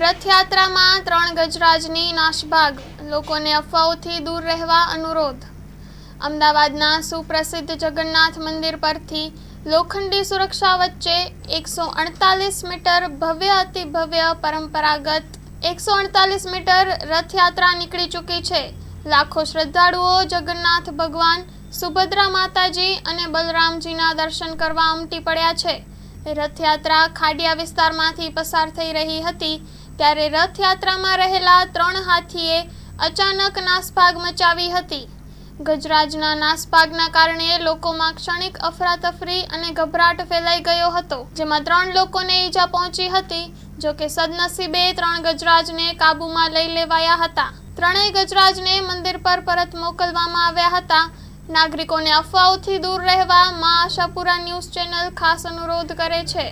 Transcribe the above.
રથયાત્રામાં ત્રણ ગજરાજની નાશભાગ. લોકોને અફવાઓથી દૂર રહેવા અનુરોધ. અમદાવાદના સુપ્રસિદ્ધ જગન્નાથ મંદિર પરથી લોખંડી સુરક્ષા વચ્ચે એકસો અડતાલીસ મીટર ભવ્ય અતિ ભવ્ય પરંપરાગત એકસો અડતાલીસ મીટર રથયાત્રા નીકળી ચૂકી છે. લાખો શ્રદ્ધાળુઓ જગન્નાથ ભગવાન સુભદ્રા માતાજી અને બલરામજીના દર્શન કરવા ઉમટી પડ્યા છે. રથયાત્રા ખાડિયા વિસ્તારમાંથી પસાર થઈ રહી હતી. ત્યારે રથયાત્રામાં રહેલા ત્રણ હાથીએ અચાનક નાસભાગ મચાવી હતી. ગજરાજના નાસભાગના કારણે લોકોમાં ક્ષણિક અફરાતફરી અને ગભરાટ ફેલાઈ ગયો હતો, જેમાં ત્રણ લોકોને ઈજા પહોંચી હતી, જો કે સદનસીબે ત્રણ ગજરાજને કાબૂમાં લઈ લેવાયા હતા. ત્રણેય ગજરાજને મંદિર પર પરત મોકલવામાં આવ્યા હતા. નાગરિકોને અફવાઓથી દૂર રહેવા મા આશાપુરા ન્યૂઝ ચેનલ ખાસ અનુરોધ કરે છે.